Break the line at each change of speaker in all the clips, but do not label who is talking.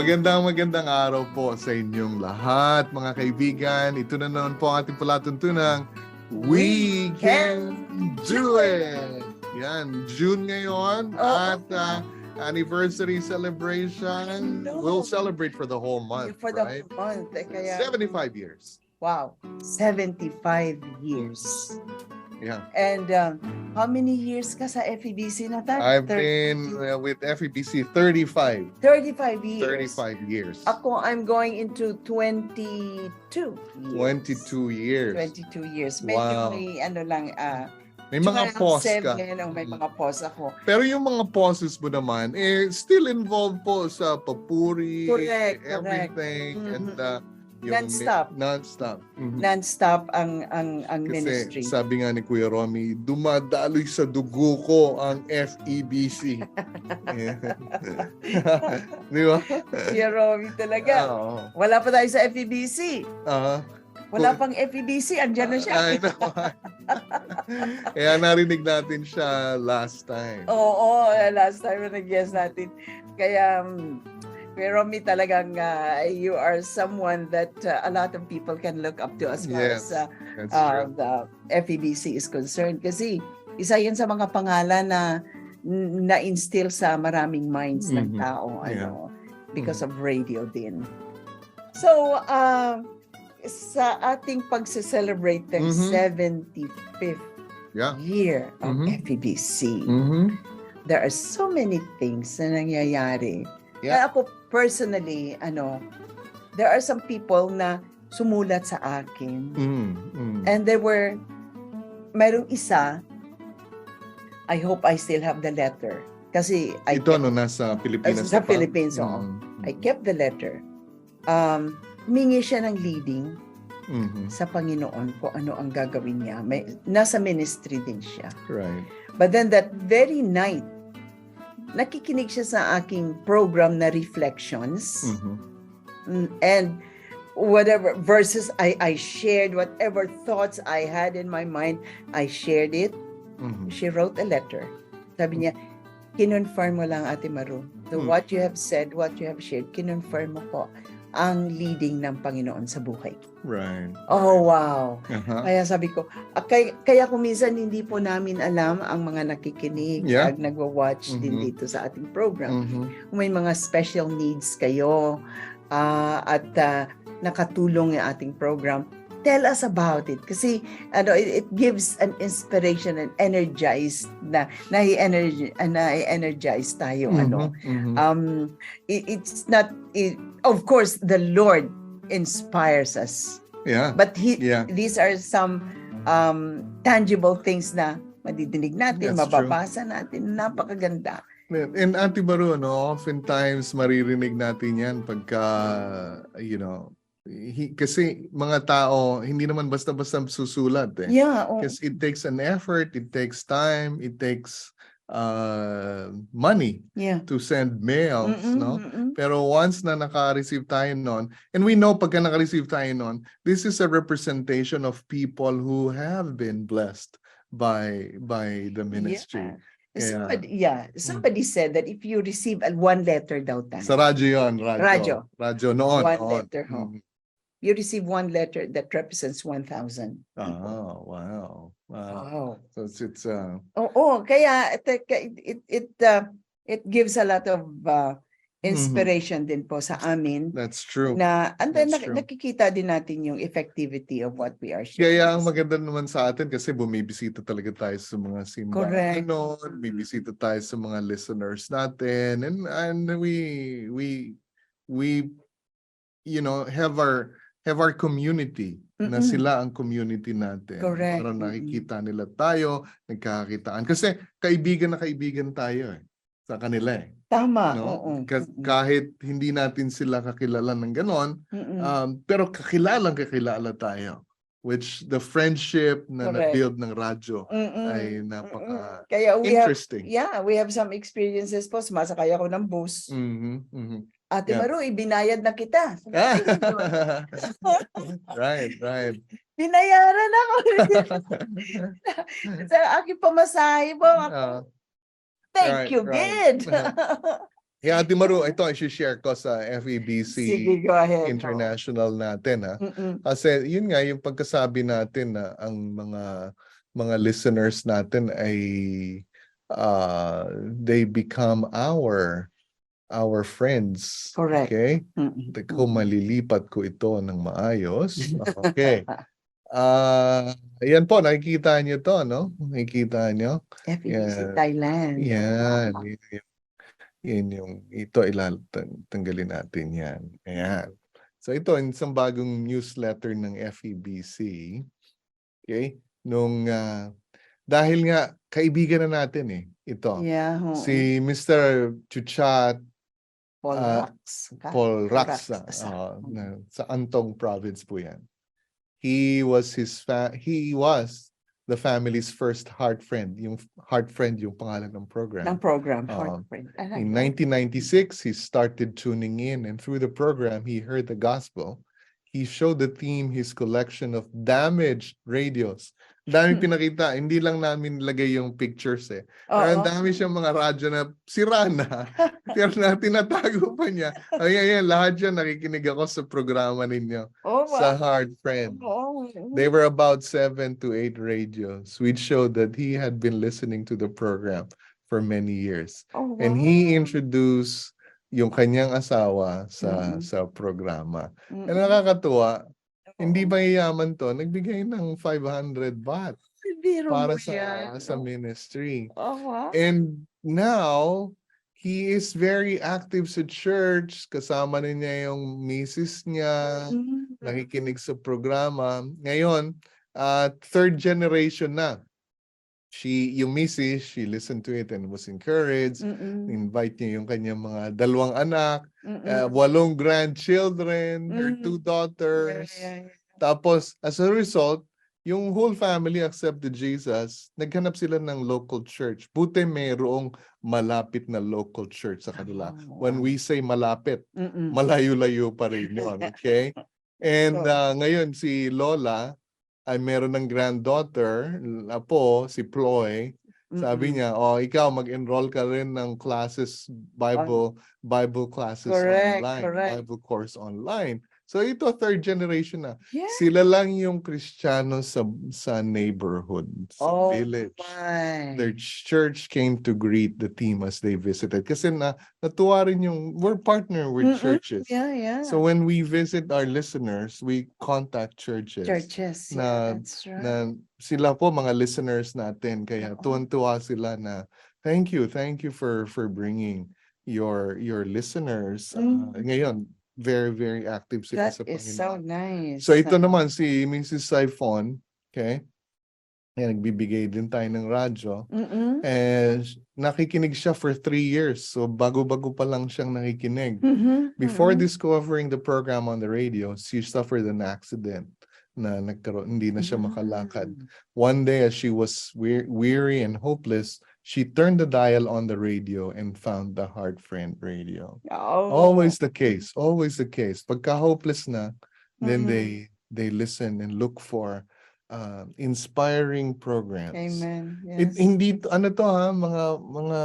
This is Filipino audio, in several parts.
Magandang magandang araw po sa inyong lahat, mga kaibigan. Ito na naman po ang ating palatuntunang We Can Do It! Yan, June ngayon at uh, anniversary celebration. We'll celebrate for the whole month,
for the
right?
whole month. Eh, kaya,
75 years.
wow, 75 years.
Yeah.
And um, how many years ka sa FEBC na tayo?
I've been uh, with FEBC 35.
35 years.
35 years.
Ako, I'm going into 22 years.
22 years.
22 years. Medyo
Wow.
may ano lang, ah,
May mga pause ka.
seven, oh, may mga pause ako.
Pero yung mga pauses mo naman, eh, still involved po sa papuri,
Correct, correct.
everything,
Mhm.
and uh, yung
Non-stop.
Non-stop. Mhm.
Non-stop ang ang ang
Kasi
ministry.
sabi nga ni Kuya Romy, dumadaloy sa dugo ko ang FEBC. Di ba?
Si Romy talaga.
Oo.
Wala pa tayo sa FEBC.
Ah,
Wala pang FEBC, andyan na siya.
I know. Kaya narinig natin siya last time.
Oo, eh, last time na nag-guest natin. Kaya, um, pero me talagang uh, you are someone that uh, a lot of people can look up to as far
Yes,
as uh, uh, the FEBC is concerned. Kasi isa yan sa mga pangalan na na-instill sa maraming minds ng
Mhm.
tao
Yeah.
ano, because of radio din. So, uh, sa ating pagse-celebrate ng
Mhm.
75th
Yeah.
year of
Mhm.
FEBC,
Mhm.
there are so many things na nangyayari.
Yeah.
Kaya ako personally, ano, there are some people na sumulat sa akin.
Mm, mm.
And there were, mayroong isa, I hope I still have the letter. Kasi I,
Ito
kept,
ano, nasa Pilipinas
Sa
pa?
Philippines, oo.
Mm,
I kept the letter. Um, humingi siya ng leading
mhm.
sa Panginoon kung ano ang gagawin niya. May, nasa ministry din siya.
Right.
But then that very night, nakikinig siya sa aking program na Reflections.
Mhm.
Mm, And whatever verses I, I shared, whatever thoughts I had in my mind, I shared it.
Mhm.
She wrote a letter. Sabi niya, kinonfirm mo lang, Ate Maru. The
Hmm.
what you have said, what you have shared, kinonfirm mo po ang leading ng Panginoon sa buhay.
Right.
Oh, wow.
Uh-huh.
Kaya sabi ko, ah, kay, kaya kung minsan hindi po namin alam ang mga nakikinig
Yeah.
at nagwa-watch din
Mhm.
dito sa ating program.
Mhm.
Kung may mga special needs kayo ah, at ah, nakatulong yung ating program, tell us about it. Kasi ano, it, it gives an inspiration and energize na nai-energy nai-energize tayo ano.
Mhm. Mhm.
Um it- it's not it, of course the Lord inspires us
yeah.
but he
Yeah.
these are some um, tangible things na madidinig natin,
That's true.
mababasa natin. Napakaganda.
And Auntie Maru, no, oftentimes maririnig natin yan pagka, you know, hi- kasi mga tao, hindi naman basta-basta susulat eh.
Yeah. oh,
Because it takes an effort, it takes time, it takes uh, money
yeah.
to send mails,
Mm-mm,
no?
mm-mm.
Pero once na naka-receive tayo nun, and we know pagka naka-receive tayo nun, this is a representation of people who have been blessed by by the ministry.
Yeah.
Kaya-
Somebody, yeah. Somebody said that if you receive a one letter daw tayo,
Sa radyo yun, radyo.
Radyo.
Radyo, noon.
One
noon.
letter, ho. You receive one letter that represents 1,000.
Oh, wow. Wow.
Wow.
So it's, it's uh,
Oo, kaya it, it, it, uh, it gives a lot of uh, inspiration din po sa amin
that's true.
na and then
That's
nak-
true.
nakikita din natin yung effectivity of what we are sharing.
Kaya ang maganda naman sa atin kasi bumibisita talaga tayo sa mga simbahan.
Correct.
bibisita tayo sa mga listeners natin and and we we we you know have our have our community na
Mm-mm.
sila ang community natin.
Correct.
Para nakikita nila tayo, nagkakakitaan. Kasi kaibigan na kaibigan tayo eh. sa kanila eh.
Tama.
no?
oo.
Ka- kahit hindi natin sila kakilala ng ganon,
Mm-mm.
um, pero kakilalang kakilala tayo. Which the friendship na
Correct.
na-build ng radyo
Mm-mm.
ay
Mm-mm.
napaka
Kaya we have,
interesting.
yeah, we have some experiences po. Sumasakay ako ng bus.
Mhm, mhm.
Ate
Yeah.
Maru, ibinayad na kita.
Ah, right, right.
Binayaran ako. Sa aking pamasahe po.
Ah,
Thank
right,
you,
right.
good.
yeah, Ate Maru, ito i share ko sa FEBC
Sige, go ahead.
International natin ha.
Mm-mm.
Kasi yun nga yung pagkasabi natin na ang mga mga listeners natin ay uh, they become our our friends.
Correct.
Okay?
Mm-mm.
Kung malilipat ko ito ng maayos. Okay. Ah, ayan po, nakikita niyo to, no? Nakikita niyo?
FEBC
Yeah.
Thailand.
Yan.
Wow.
Yun yung, yun yung, ito ilal, tang- tanggalin natin yan. Ayan. So ito, isang bagong newsletter ng FEBC. Okay? Nung, ah, dahil nga, kaibigan na natin eh, ito.
Yeah. oo.
Si Mr. Chuchat
Paul
ah,
Rax.
Paul Raksa,
Raksa.
ah, na, sa Antong province po yan. He was his fa- he was the family's first heart friend. Yung heart friend yung pangalan ng program.
ng program.
Oo.
Heart Friend. I like
In
that.
1996, he started tuning in, and through the program, he heard the gospel. He showed the team his collection of damaged radios. Dami
Hmm.
pinakita, hindi lang namin lagay yung pictures eh.
Oo.
Ang dami siyang mga radyo na sira na. pero na tinatago pa niya. Ay, ayan, lahat yan nakikinig ako sa programa ninyo.
Oh,
Sa
wow.
Hard Friend.
Oo.
They were about seven to eight radios, which showed that he had been listening to the program for many years.
Oh,
And he
wow.
introduced yung kanyang asawa sa
Mhm.
sa programa.
Mm-mm.
And nakakatuwa, hindi mayayaman to, nagbigay ng 500 baht
Biro
para
mo
sa
yan.
sa ministry.
Oh, wow.
And now, he is very active sa church, kasama na niya yung misis niya,
Mm.
nakikinig sa programa. Ngayon, uh, third generation na. She, yung misis, she listened to it and was encouraged.
Mm-mm.
Invite niya yung kanyang mga dalawang anak,
Mm-mm.
uh, walong grandchildren, her
Mhm.
two
Yeah,
daughters.
yeah, yeah.
Tapos, as a result, yung whole family accepted Jesus, naghanap sila ng local church. Buti mayroong malapit na local church sa kanila.
Oh,
When
wow.
we say malapit,
Mm-mm.
malayo-layo pa rin yun, okay? And uh, ngayon si Lola ay meron ng granddaughter, apo, si Ploy. Sabi niya, oh, ikaw mag-enroll ka rin ng classes, Bible, Bible classes
Correct,
online,
correct.
Bible course online. So ito, third generation na.
Yeah.
Sila lang yung Kristiyano sa sa neighborhood, sa
Oh,
village.
my.
Their church came to greet the team as they visited. Kasi na natuwa rin yung, we're partner with
Mm-mm.
churches.
Yeah, yeah.
So when we visit our listeners, we contact churches.
Churches.
na-
yeah, that's right.
Na sila po mga listeners natin. Kaya
Oo.
tuwan-tuwa sila na thank you, thank you for for bringing your your listeners. Uh,
Mm.
ngayon, very very active sila
That
sa
is
Panginoon.
so nice.
So ito naman si Mrs. Siphon, okay? Yan, nagbibigay din tayo ng radyo.
Mm-mm.
And nakikinig siya for three years. So bago-bago pa lang siyang nakikinig.
Mhm,
Before
mhm.
discovering the program on the radio, she suffered an accident na nagkaroon, hindi na siya makalakad.
Mm.
One day as she was wea- weary and hopeless, she turned the dial on the radio and found the Heart Friend radio.
Oh.
Always the case, always the case. Pagka hopeless na, then
Mhm.
they they listen and look for uh, inspiring programs.
Amen.
It,
Yes.
hindi to- ano to ha, mga mga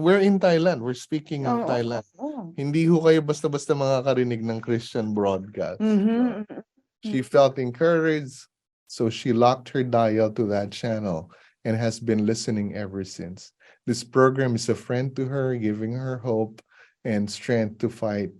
we're in Thailand. We're speaking
Oo,
of Thailand.
oo.
Hindi ho kayo basta-basta makakarinig ng Christian broadcast.
Mhm, mhm.
She felt encouraged, so she locked her dial to that channel and has been listening ever since. This program is a friend to her, giving her hope and strength to fight,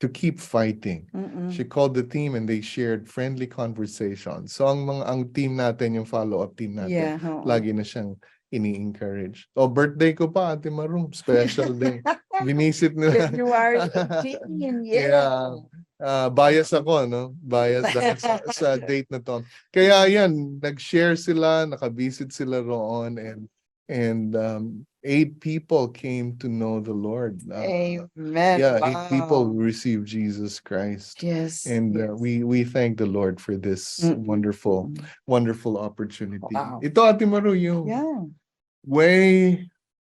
to keep fighting.
Mm-mm.
She called the team and they shared friendly conversations. So ang mga ang team natin, yung follow-up team natin,
Yeah.
lagi na siyang ini-encourage. Oh, birthday ko pa, Ate Marum. Special day. Binisit nila.
February 18, yeah.
Yeah. Ah, bias ako, no? Bias dahil sa, sa date na to. Kaya yan, nag-share sila, nakabisit sila roon and and um, eight people came to know the Lord. Uh,
Amen.
yeah, eight people
Wow.
received Jesus Christ.
Yes.
And uh,
yes.
we we thank the Lord for this
Mm,
wonderful,
mm.
wonderful opportunity.
Wow.
Ito, Ate Maru, yung
Yeah.
way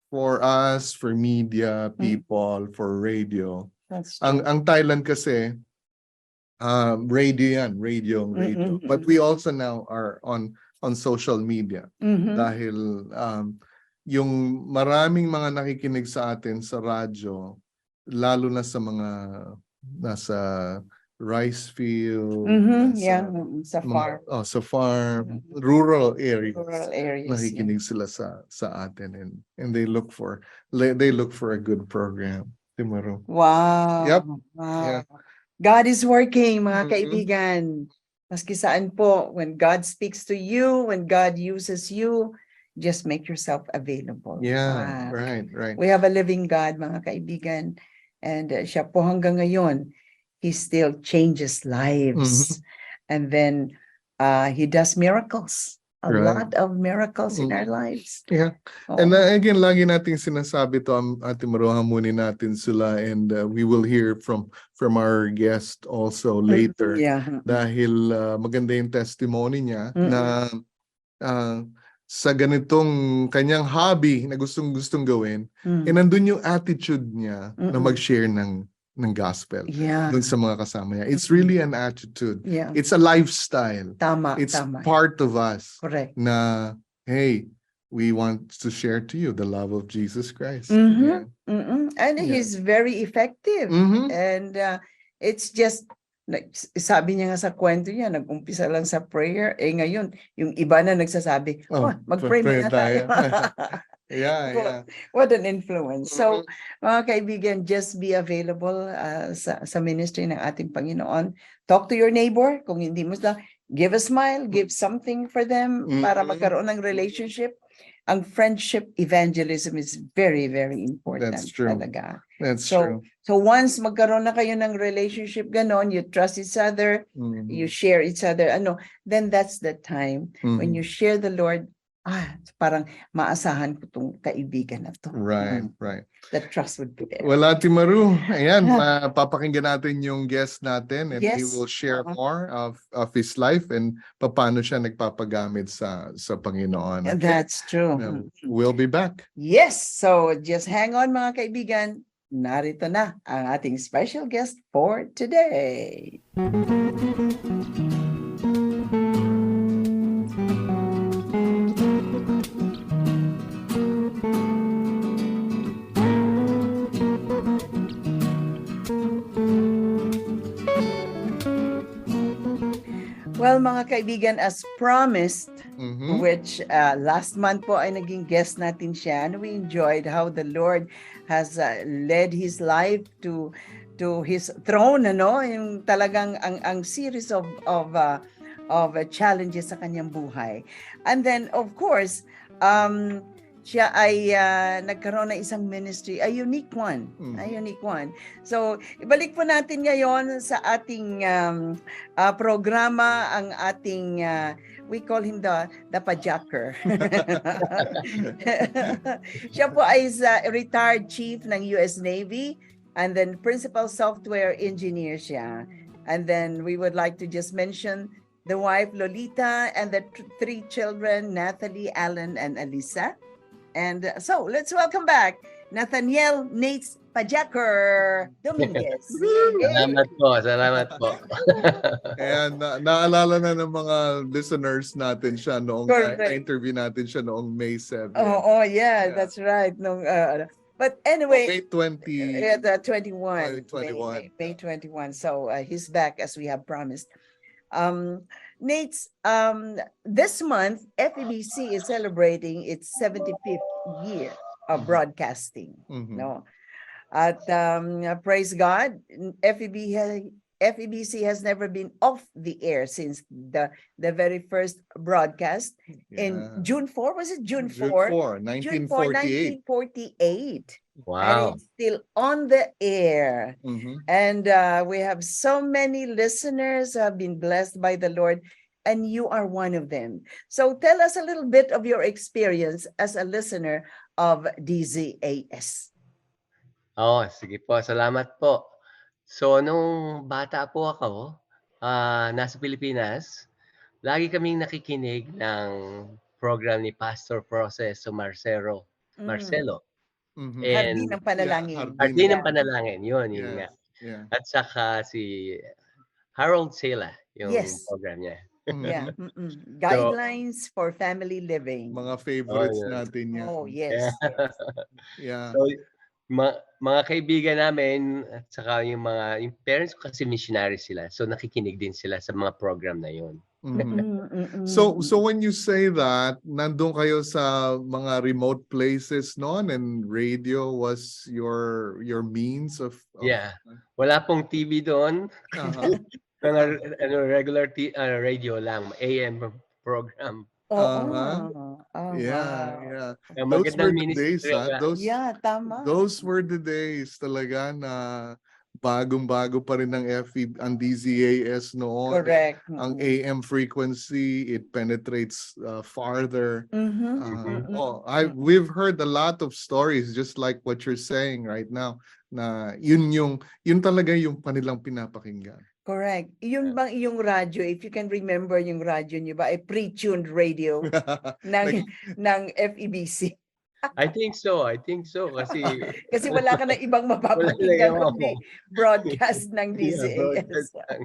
for us, for media
Mm.
people, for radio.
That's
Ang ang Thailand kasi um radio yan, radio radio.
Mm, mm,
But
mm,
we also now are on on social media
Mhm.
dahil um yung maraming mga nakikinig sa atin sa radyo lalo na sa mga nasa rice field,
Mhm,
nasa
yeah, mm, sa
mga-
farm,
oh, sa farm,
Mhm.
rural areas
rural areas. yeah.
nakikinig sila sa sa atin and and they look for they look for a good program Timaro.
Wow.
Yep.
Wow. God is working, mga
Mhm.
kaibigan. Maski saan po, when God speaks to you, when God uses you, just make yourself available.
Yeah,
Wow.
right, right.
We have a living God, mga kaibigan. And uh, siya po hanggang ngayon, He still changes lives. And then uh, He does miracles. A
Right.
lot of miracles in
Mm.
our lives.
Yeah.
Oo.
And uh, again, lagi nating sinasabi to ang Ate Maro, hamunin natin sila and uh, we will hear from from our guest also later.
Yeah.
Dahil uh, maganda yung testimony niya
Mm-mm.
na uh, sa ganitong kanyang hobby na gustong-gustong gawin,
Mm.
eh nandun yung attitude niya na
Mm-mm.
mag-share ng ng gospel
Yeah.
dun sa mga kasama niya. It's
Mm-mm.
really an attitude.
Yeah.
It's a lifestyle.
Tama,
It's
tama.
part of us
Correct.
na hey, we want to share to you the love of Jesus Christ.
Mhm. Mm-mm. And
Yeah.
he's very effective.
Mhm.
And uh, it's just, sabi niya nga sa kwento niya, nag-umpisa lang sa prayer. Eh ngayon, yung iba na nagsasabi,
Oh,
oh, mag-pray
pray
muna tayo.
Yeah, yeah.
What an influence. So,
Mhm.
mga kaibigan, just be available uh, sa, sa ministry ng ating Panginoon. Talk to your neighbor. Kung hindi mo sila, give a smile, give something for them para
Mhm.
magkaroon ng relationship. Ang friendship evangelism is very, very important
That's true.
talaga.
That's
So,
true.
So once magkaroon na kayo ng relationship ganon, you trust each other,
Mhm.
you share each other, ano, then that's the time when
Mhm.
you share the Lord, ah, parang maasahan ko tong kaibigan na to.
Right,
Mm,
right.
The trust would be there.
Well, Ate Maru, ayan, papakinggan natin yung guest natin and he
Yes.
will share
Oo.
more of of his life and paano siya nagpapagamit sa sa Panginoon. Okay?
That's true.
Um,
Mm.
We'll be back.
Yes, so just hang on mga kaibigan. Narito na ang ating special guest for today. Well, mga kaibigan, as promised,
Mhm.
which uh, last month po ay naging guest natin siya and we enjoyed how the Lord has uh, led his life to to his throne ano yung talagang ang ang series of of uh, of uh, challenges sa kanyang buhay and then of course um siya ay uh, nagkaroon ng isang ministry, a unique one, a
Mhm.
unique one. So, ibalik po natin ngayon sa ating um, uh, programa ang ating uh, we call him the the pajacker. Siya po ay sa retired chief ng US Navy and then principal software engineer siya. And then we would like to just mention the wife Lolita and the th- three children Natalie, Alan and Alisa. And uh, so, let's welcome back Nathaniel Nates Pajacker Dominguez.
Salamat po, salamat po.
Ayan, na- naalala na ng mga listeners natin siya noong
Correct.
na-interview natin siya noong May 7.
Oh, oh yeah,
Yeah.
that's right. No, uh, but anyway,
May 20.
Yeah, the 21.
May 21.
May, May 21. So uh, he's back as we have promised. Um, Nate's, um, this month, FEBC is celebrating its 75th year of
Mhm.
broadcasting.
Mhm.
No, at um, praise God, FEB FEBC has never been off the air since the the very first broadcast in June 4. Was it June 4?
June 4,
June 4,
1948.
1948.
Wow.
And it's still on the air.
Mhm.
And uh, we have so many listeners who have been blessed by the Lord. and you are one of them. So tell us a little bit of your experience as a listener of DZAS.
Oo, sige po. Salamat po. So, nung bata po ako, ah, nasa Pilipinas, lagi kaming nakikinig ng program ni Pastor Proceso Marcelo.
Mm.
Marcelo.
Mhm.
Eh,
Hardin ng panalangin.
Yeah,
Hardin ng
Yeah.
Panalangin. Yun, yun nga.
Yeah.
At saka si Harold Sela, yung
Yes.
program niya.
Mhm.
Yeah. mm-mm. Guidelines for family living.
Mga favorites
Oh, yeah.
natin yan.
Oh, yes. yes.
Yeah.
So, ma- mga kaibigan namin at saka yung mga yung parents ko kasi missionary sila. So nakikinig din sila sa mga program na yun.
Mhm.
Mm,
So so when you say that, nandun kayo sa mga remote places noon and radio was your your means of, of
Yeah. Wala pong TV doon.
Aha.
Mga ano, regular t- uh, radio lang, AM program.
Oo.
Uh-huh.
Oh,
yeah,
wow.
yeah.
Ang
Those were the days,
ministry.
ah.
nga.
Those
Yeah, tama.
those were the days talaga na bagong-bago pa rin ng FE ang DZAS noon.
Correct.
Ang. AM frequency, it penetrates uh, farther.
Mhm,
Uh,
mm-mm.
oh, I we've heard a lot of stories just like what you're saying right now na yun yung yun talaga yung panilang pinapakinggan.
Correct. Yun bang iyong radyo, if you can remember yung radyo niyo ba, ay pre-tuned radio ng, ng FEBC.
I think so. I think so. Kasi
Kasi wala ka na ibang mapapakinggan kundi broadcast ng
Yeah,
DZAS.
broadcast lang.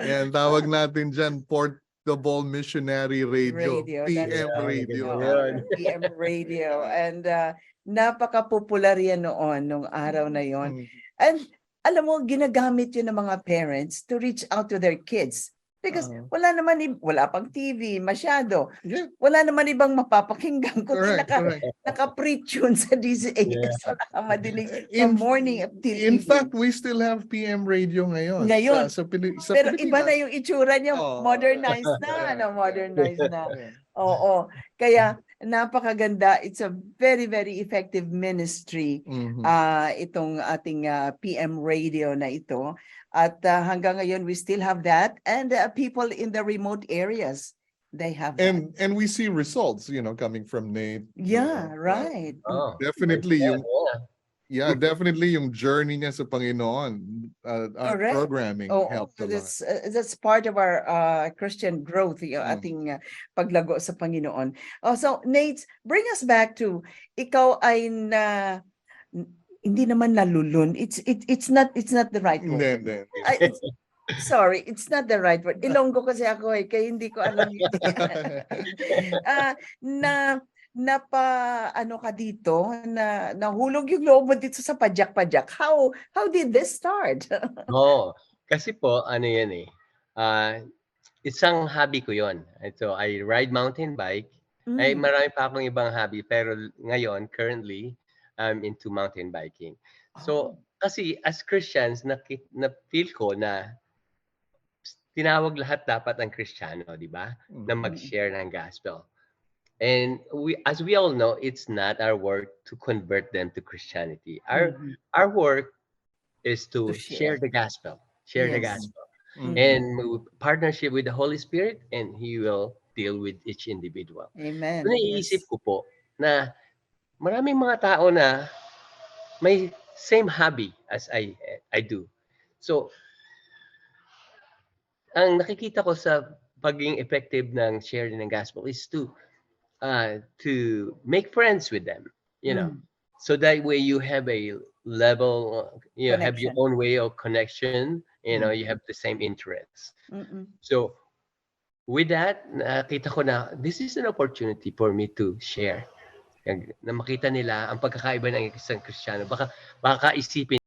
Yan tawag natin diyan portable missionary radio,
Radio,
PM
that's-
radio.
Yun.
PM radio. And uh, napaka-popular yan noon, nung araw na yon.
Mm.
And alam mo, ginagamit yun ng mga parents to reach out to their kids. Because
Oo.
wala naman, wala pang TV masyado.
Yeah,
Wala naman ibang mapapakinggan kundi
correct,
naka,
correct.
naka-pre-tune sa DZAS. Wala kang
In-
morning up till
In
evening.
fact, we still have PM radio ngayon.
Ngayon.
Sa, sa, Pili- sa
Pero iba na
Pilipinas.
yung itsura niya,
Oo.
modernized na,
Yeah.
ano, modernized na.
Yeah.
Oo. Kaya napakaganda. It's a very, very effective ministry
Mhm.
ah itong ating ah, PM radio na ito. At ah, hanggang ngayon, we still have that. And ah, people in the remote areas, they have that.
and and we see results, you know, coming from Nate. you
Yeah,
know,
right.
Oh.
Definitely yung
Yeah.
definitely yung journey niya sa Panginoon, uh, our
Correct.
programming
Oh,
helped a lot.
that's uh, that's part of our uh, Christian growth, yung
Mm.
ating uh, paglago sa Panginoon. Oh, so Nate, bring us back to ikaw ay na n- hindi naman nalulun. It's it it's not it's not the right
Hindi,
word.
hindi.
Ay, it's- sorry, it's not the right word. Ilonggo kasi ako eh, kaya hindi ko alam yun. Ah, na napa ano ka dito na nahulog yung loob mo dito sa padyak-padyak. How how did this start?
Oo. Kasi po, ano yan eh. ah, isang hobby ko yon. Ito, I ride mountain bike. Ay,
Mm.
marami pa akong ibang hobby. Pero ngayon, currently, I'm into mountain biking.
Oh.
So, kasi as Christians, naki- na-feel ko na tinawag lahat dapat ang Kristiyano, di ba? Na
Mhm.
mag-share ng gospel. And we, as we all know, it's not our work to convert them to Christianity. Our
Mhm.
our work is to,
To share.
share. the gospel, share the
Yes.
gospel,
Mhm.
and partnership with the Holy Spirit, and He will deal with each individual.
Amen.
So, naiisip ko po na maraming mga tao na may same hobby as I I do. So, ang nakikita ko sa pagiging effective ng sharing ng gospel is to uh, to make friends with them, you know.
Mm.
So that way you have a level, you know, have your own way of connection, you know, you have the same interests.
Mm-mm.
So with that, nakita ko na this is an opportunity for me to share. Na makita nila ang pagkakaiba ng isang Kristiyano. Baka, baka isipin